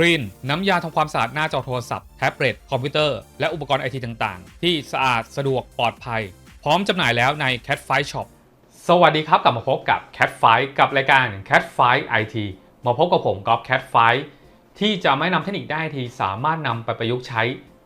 ครีนน้ำยาทำความสะอาดหน้าจอโทรศัพท์แท็บเล็ตคอมพิวเตอร์ และอุปกรณ์ไอทีต่างๆ ที่สะอาดสะดวกปลอดภัย พร้อมจำหน่ายแล้วใน Cat f i Shop สวัสดีครับกลับมาพบกับ Cat f i กับรายการ Cat f i IT มาพบกับผมก๊อฟ Cat f i ที่จะไม่นำเทคนิคได้ทีสามารถนำไปประยุกต์ใช้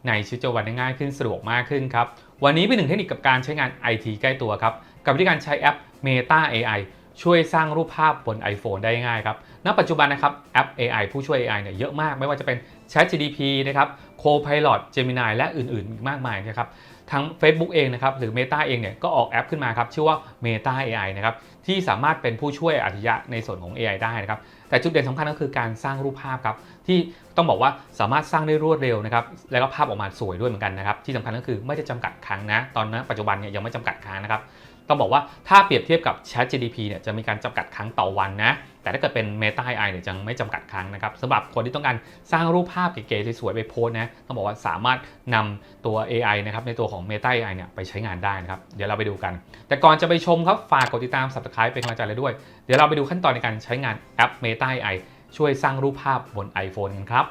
ในชีวิตประจำวันได้ง่ายขึ้นสะดวกมากขึ้นครับวันนี้เป็นหนึ่งเทคนิคกับการใช้งาน IT ใกล้ตัวครับกับวิธีการใช้แอป Meta AI ช่วยสร้างรูปภาพบน iPhone ได้ง่ายครับ ณ ปัจจุบันนะครับแอป AI ผู้ช่วย AI เนี่ยเยอะมากไม่ว่าจะเป็น ChatGPT นะครับ Copilot Gemini และอื่นๆ อีกมากมายนะครับทั้ง Facebook เองนะครับหรือ Meta เองเนี่ยก็ออกแอปขึ้นมาครับชื่อว่า Meta AI นะครับที่สามารถเป็นผู้ช่วยอัจฉริยะในส่วนของ AI ได้นะครับแต่จุดเด่นสำคัญก็คือการสร้างรูปภาพครับที่ต้องบอกว่าสามารถสร้างได้รวดเร็วนะครับแล้วก็ภาพออกมาสวยด้วยเหมือนกันนะครับที่สำคัญก็คือไม่ได้จำกัดครั้งนะ ตอนนี้ปัจจุบันเนี่ยยังไม่จำกัดครั้งนะครับ ต้องบอกว่าถ้าเปรียบเทียบกับ Chat GDP เนี่ยจะมีการจำกัดครั้งต่อวันนะ แต่ถ้าเกิดเป็น Meta AI เนี่ยจะไม่จำกัดครั้งนะครับสำหรับคนที่ต้องการสร้างรูปภาพเก๋ๆสวยๆไปโพส์นะต้องบอกว่าสามารถนำตัว AI นะครับในตัวของ Meta AI เนี่ยไปใช้งานได้นะครับเดี๋ยวเราไปดูกัน แต่ก่อนจะไปชมครับฝากกดติดตาม Subscribe เป็นกำลังใจเลยด้วย เดี๋ยวเราไปดูขั้นตอนในการใช้งานแอป Meta AI ช่วยสร้างรูปภาพบน iPhone กันครับ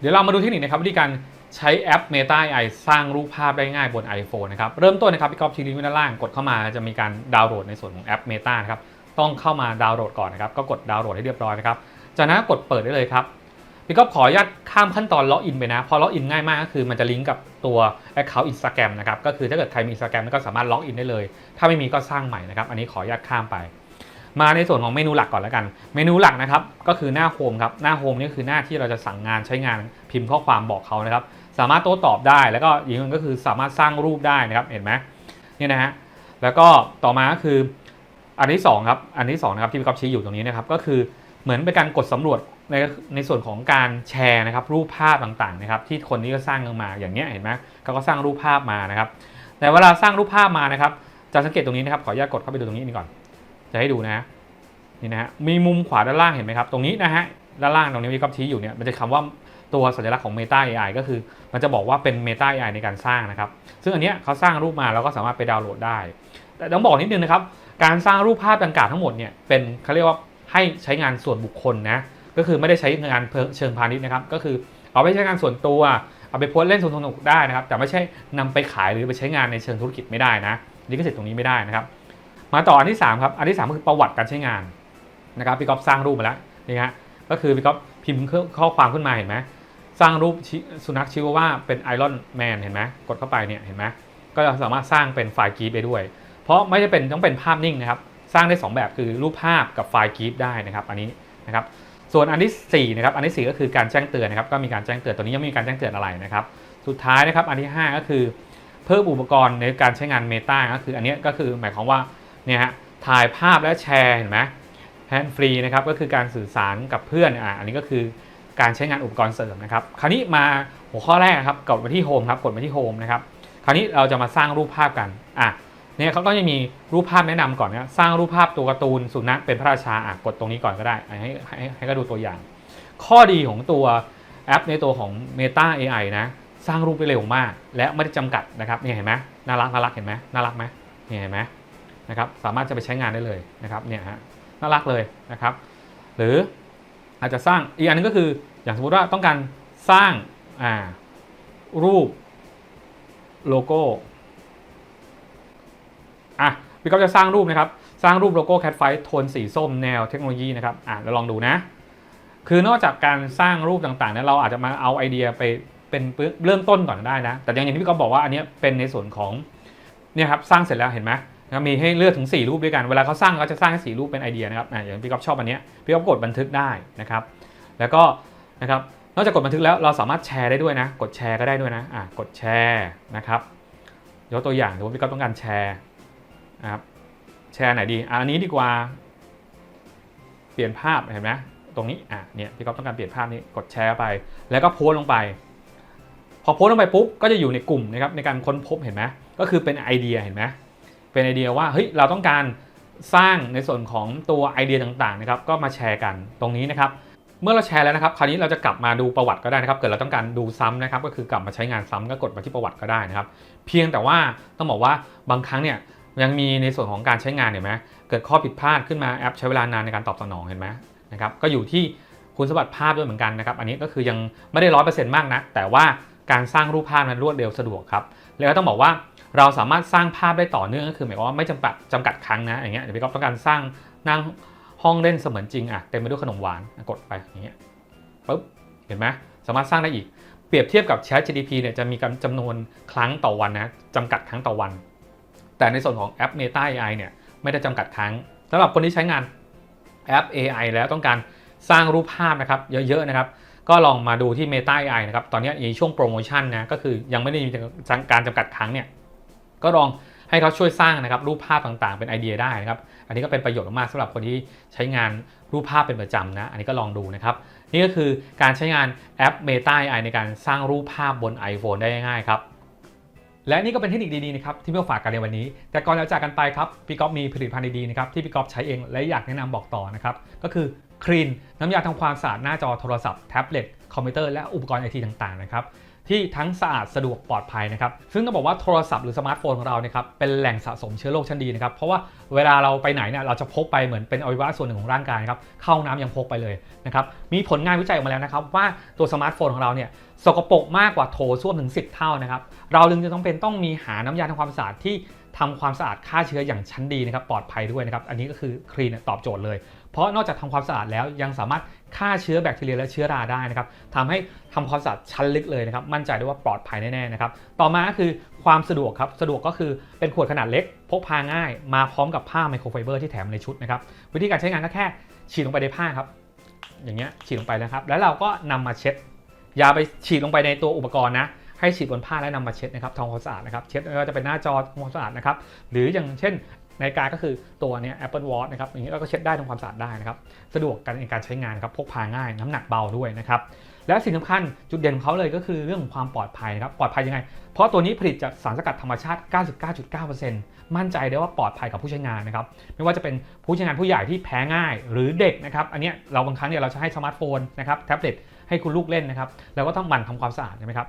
เดี๋ยวเรามาดูเทคนิคนะครับวิธีการ ใช้แอป Meta AI สร้างรูปภาพได้ง่ายบน iPhone นะครับ เริ่มต้นนะครับพี่ก๊อฟทีลิงก์ไว้ด้านล่างกดเข้ามาจะมีการดาวน์โหลดในส่วนของแอป Meta นะครับต้องเข้ามาดาวน์โหลดก่อนนะครับ ก็กดดาวน์โหลดให้เรียบร้อยนะครับ จากนั้นกดเปิดได้เลยครับพี่ก๊อฟขออนุญาตข้ามขั้นตอนล็อกอินไปนะ พอล็อกอินง่ายมากก็คือมันจะลิงก์กับตัว Account Instagram นะครับก็คือถ้าเกิดใครมี Instagram ก็สามารถล็อกอินได้เลย ถ้าไม่มีก็สร้างใหม่นะครับอันนี้ขออนุญาตข้ามไปมาในส่วนของเมนูหลักก่อนแล้วกัน เมนูหลักนะครับก็คือหน้าโฮมครับ หน้าโฮมนี่คือหน้าที่เราจะสั่งงานใช้งานพิมพ์ข้อความบอกเขานะครับ สามารถโต้ตอบได้ แล้วก็อีกอย่างก็คือสามารถสร้างรูปได้นะครับเห็นไหมนี่นะฮะแล้วก็ต่อมาก็คืออันที่สองครับอันที่สองนะครับที่พี่ก๊อฟชี้อยู่ตรงนี้นะครับก็คือเหมือนเป็นการกดสำรวจในในส่วนของการแชร์นะครับรูปภาพต่างๆนะครับที่คนนี้ก็สร้างกันมาอย่างเนี้ยเห็นไหมเขาก็สร้างรูปภาพมานะครับแต่เวลาสร้างรูปภาพมานะครับจะสังเกตตรงนี้นะครับขออนุญาตกดเข้าไปดูตรงนี้นี่ก่อน จะให้ดูนะนี่นะฮะมีมุมขวาด้านล่างเห็นไหมครับตรงนี้นะฮะด้านล่างตรงนี้มีก๊อฟชี้อยู่เนี่ยมันจะคำว่า ตัวสัญลักษณ์ของ Meta AI ก็คือมันจะบอกว่าเป็น Meta AI ในการสร้างนะครับ ซึ่งอันเนี้ยเขาสร้างรูปมาเราก็สามารถไปดาวน์โหลดได้ แต่ต้องบอกนิดนึงนะครับ การสร้างรูปภาพดังกล่าวทั้งหมดเนี่ยเป็นเขาเรียกว่าให้ใช้งานส่วนบุคคลนะก็คือไม่ได้ใช้งานเชิงพาณิชย์นะครับ ก็คือเอาไปใช้งานส่วนตัว เอาไปโพสเล่นสนุกได้นะครับ แต่ไม่ใช่นำไปขายหรือไปใช้งานในเชิงธุรกิจไม่ได้นะลิขสิทธิ์ตรงนี้ไม่ได้นะครับ มาต่ออันที่3ครับอันที่3ก็คือประวัติการใช้งานนะครับพี่ก๊อฟสร้างรูปมาแล้วนี่ฮะก็คือพี่ก๊อฟพิมพ์ข้อความขึ้นมาเห็นไหม สร้างรูปสุนัขชื่อว่าเป็นไอรอนแมนเห็นไหมกดเข้าไปเนี่ยเห็นไหมก็จะสามารถสร้างเป็นไฟล์กีฟได้ด้วย เพราะไม่ได้เป็นต้องเป็นภาพนิ่งนะครับ สร้างได้ 2 แบบคือรูปภาพกับไฟล์กีฟได้นะครับ อันนี้นะครับ ส่วนอันที่4นะครับ อันที่4ก็คือการแจ้งเตือนนะครับ ก็มีการแจ้งเตือนตัวนี้ยังไม่มีการแจ้งเตือนอะไรนะครับ สุดท้ายนะครับ อันที่ 5 ก็คือ เพิ่มอุปกรณ์ในการใช้งาน Meta ก็คืออันนี้ก็คือหมายความว่าเนี่ยฮะถ่ายภาพและแชร์เห็นไหมแฮนด์ฟรีนะครับก็คือการสื่อสารกับเพื่อนอะอันนี้ก็คือ การใช้งานอุปกรณ์เสริมนะครับ คราวนี้มาหัวข้อแรกครับกดมาที่โฮมครับกดมาที่โฮมนะครับ คราวนี้เราจะมาสร้างรูปภาพกันอะเนี่ยเขาก็จะมีรูปภาพแนะนำก่อนนะสร้างรูปภาพตัวการ์ตูนสุนัขเป็นพระราชาอะกดตรงนี้ก่อนก็ได้ ให้ให้ให้ก็ดูตัวอย่าง ข้อดีของตัวแอปในตัวของ Meta AI นะ สร้างรูปได้เร็วมาก และไม่ได้จำกัดนะครับเนี่ยเห็นไหมน่ารักน่ารักเห็นไหมน่ารักไหมเนี่ยเห็นไหมนะครับสามารถจะไปใช้งานได้เลยนะครับเนี่ยฮะน่ารักเลยนะครับ หรือ อาจจะสร้างอีกอันนึงก็คืออย่างสมมติว่าต้องการสร้างารูปโลโก้อะพี่ก็จะสร้างรูปนะครับ สร้างรูปโลโก้แคทไฟโทนสีส้มแนวเทคโนโลยีนะครับอะเราลองดูนะ คือนอกจากการสร้างรูปต่างๆเนี่ยเราอาจจะมาเอาไอเดียไปเป็นเริ่มต้นก่อนได้นะ แต่อย่างที่พี่ก็บอกว่าอันนี้เป็นในส่วนของเนี่ยครับสร้างเสร็จแล้วเห็นไหม นะมีให้เลือกถึง 4 รูปด้วยกัน เวลาเขาสร้างเขาจะสร้างให้สีรูปเป็นไอเดียนะครับอย่างพี่ก๊อฟชอบอันนี้พี่ก๊อฟกดบันทึกได้นะครับ แล้วก็นะครับ นอกจากกดบันทึกแล้วเราสามารถแชร์ได้ด้วยนะ กดแชร์ก็ได้ด้วยนะอะกดแชร์นะครับ ยกตัวอย่างสมมติพี่ก๊อฟต้องการแชร์นะครับ แชร์ไหนดี อันนี้ดีกว่า เปลี่ยนภาพเห็นไหมตรงนี้ อะ เนี่ย พี่ก๊อฟต้องการเปลี่ยนภาพนี้ กดแชร์ไป แล้วก็โพสต์ลงไป พอโพสต์ลงไปปุ๊บ ก็จะอยู่ในกลุ่มนะครับ ในการค้นพบ เห็นไหมก็คือเป็นไอเดีย เห็นไหม เป็นไอเดียว่าเฮ้ยเราต้องการสร้างในส่วนของตัวไอเดียต่างๆนะครับก็มาแชร์กันตรงนี้นะครับ เมื่อเราแชร์แล้วนะครับ คราวนี้เราจะกลับมาดูประวัติก็ได้นะครับ เกิดเราต้องการดูซ้ำนะครับ ก็คือกลับมาใช้งานซ้ำก็กดมาที่ประวัติก็ได้นะครับ เพียงแต่ว่าต้องบอกว่าบางครั้งเนี่ยยังมีในส่วนของการใช้งานเห็นไหมเกิดข้อผิดพลาดขึ้นมาแอปใช้เวลานานในการตอบสนองเห็นไหมนะครับก็อยู่ที่คุณสมบัติภาพด้วยเหมือนกันนะครับอันนี้ก็คือยังไม่ได้ร้อยเปอร์เซ็นต์มากนะแต่ว่าการสร้างรูปภาพนั้นรวดเร็วสะดวกครับแล้วต้องบอกว่า เราสามารถสร้างภาพได้ต่อเนื่องก็คือหมายความว่าไม่จำกัดจำกัดครั้งนะอย่างเงี้ยเดี๋ยวพี่ก๊อฟต้องการสร้างนั่งห้องเล่นเสมือนจริงอะเต็มไปด้วยขนมหวานกดไปอย่างเงี้ยปุ๊บเห็นไหมสามารถสร้างได้อีก เปรียบเทียบกับ Chat GDP เนี่ยจะมีการจำนวนครั้งต่อวันนะจำกัดครั้งต่อวัน แต่ในส่วนของแอป Meta AI เนี่ยไม่ได้จำกัดครั้งสำหรับคนที่ใช้งานแอป AI แล้วต้องการสร้างรูปภาพนะครับเยอะๆนะครับก็ลองมาดูที่ Meta AI นะครับตอนนี้ในช่วงโปรโมชั่นนะก็คือยังไม่ได้มีการจำกัดครั้งเนี่ย ก็ลองให้เขาช่วยสร้างนะครับรูปภาพต่างๆ เป็นไอเดียได้นะครับ อันนี้ก็เป็นประโยชน์มากๆสำหรับคนที่ใช้งานรูปภาพเป็นประจำนะ อันนี้ก็ลองดูนะครับ นี่ก็คือการใช้งานแอป Meta AI ในการสร้างรูปภาพบน iPhone ได้ง่ายครับ และนี่ก็เป็นเทคนิคดีๆนะครับที่พี่ฝากกันในวันนี้ แต่ก่อนจะจากกันไปครับพี่ก๊อฟมีผลิตภัณฑ์ดีๆนะครับที่พี่ก๊อฟใช้เองและอยากแนะนำบอกต่อนะครับก็คือครีนน้ำยาทำความสะอาดหน้าจอโทรศัพท์แท็บเล็ตคอมพิวเตอร์และอุปกรณ์ไอทีต่างๆนะครับ ที่ทั้งสะอาดสะดวกปลอดภัยนะครับ ซึ่งต้องบอกว่าโทรศัพท์หรือสมาร์ทโฟนของเราเนี่ยครับเป็นแหล่งสะสมเชื้อโรคชั้นดีนะครับ เพราะว่าเวลาเราไปไหนเนี่ยเราจะพกไปเหมือนเป็นอวัยวะส่วนหนึ่งของร่างกายครับ เข้าห้องน้ำยังพกไปเลยนะครับ มีผลงานวิจัยออกมาแล้วนะครับ ว่าตัวสมาร์ทโฟนของเราเนี่ยสกปรกมากกว่าโถส้วมถึง 10 เท่านะครับ เราจึงจะต้องเป็นต้องมีหาน้ำยาทำความสะอาดที่ทำความสะอาดฆ่าเชื้ออย่างชั้นดีนะครับปลอดภัยด้วยนะครับ อันนี้ก็คือคลีนตอบโจทย์เลย เพราะนอกจากทำความสะอาดแล้วยังสามารถฆ่าเชื้อแบคทีเรียและเชื้อราได้นะครับทำให้ทำความสะอาดชั้นลึกเลยนะครับ มั่นใจได้ว่าปลอดภัยแน่ๆนะครับ ต่อมาคือความสะดวกครับ สะดวกก็คือเป็นขวดขนาดเล็ก พกพาง่าย มาพร้อมกับผ้าไมโครไฟเบอร์ที่แถมในชุดนะครับ วิธีการใช้งานก็แค่ฉีดลงไปในผ้าครับ อย่างเงี้ยฉีดลงไปนะครับ แล้วเราก็นำมาเช็ด อย่าไปฉีดลงไปในตัวอุปกรณ์นะ ให้ฉีดบนผ้าแล้วนำมาเช็ดนะครับทำความสะอาดนะครับ เช็ดไม่ว่าจะเป็นหน้าจอทำความสะอาดนะครับ หรืออย่างเช่น นาฬิกาก็คือตัวเนี้ย Apple Watch นะครับอย่างนี้เราก็เช็ดได้ทำความสะอาดได้นะครับสะดวกกันในการใช้งานครับพกพาง่ายน้ำหนักเบาด้วยนะครับและสิ่งสำคัญจุดเด่นของเขาเลยก็คือเรื่องของความปลอดภัยนะครับปลอดภัยยังไง เพราะตัวนี้ผลิตจากสารสกัดธรรมชาติ 99.9%มั่นใจได้ว่าปลอดภัยกับผู้ใช้งานนะครับไม่ว่าจะเป็นผู้ใช้งานผู้ใหญ่ที่แพ้ง่ายหรือเด็กนะครับอันนี้เราบางครั้งเนี่ยเราจะให้สมาร์ทโฟนนะครับแท็บเล็ตให้คุณลูกเล่นนะครับแล้วก็ต้องหมั่นทำความสะอาดใช่ไหมครับ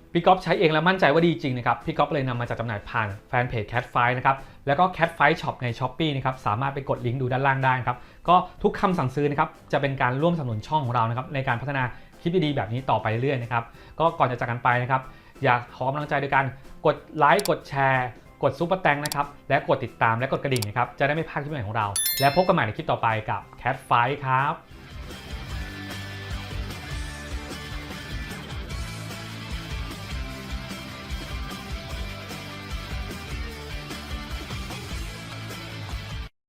พี่ก๊อฟใช้เองแล้วมั่นใจว่าดีจริงนะครับ พี่ก๊อฟเลยนำมาจัดจำหน่ายผ่านแฟนเพจ Cat f i นะครับ แล้วก็ Cat f i Shop ใน s h อ p e e นะครับ สามารถไปกดลิงก์ดูด้านล่างได้นะครับ ก็ทุกคำสั่งซื้อนะครับ จะเป็นการร่วมสนับสนุนช่องของเรานะครับ ในการพัฒนาคลิปดีๆแบบนี้ต่อไปเรื่อยๆนะครับ ก็ก่อนจะจากกันไปนะครับ อยากขอกำลังใจโดยการกดไลค์ กดแชร์ กดซุปเปอร์แตงนะครับ และกดติดตามและกดกระดิ่งนะครับ จะได้ไม่พลาดคลิปใหม่ของเรา และพบกันใหม่ในคลิปต่อไปกับ Cat f i ครับ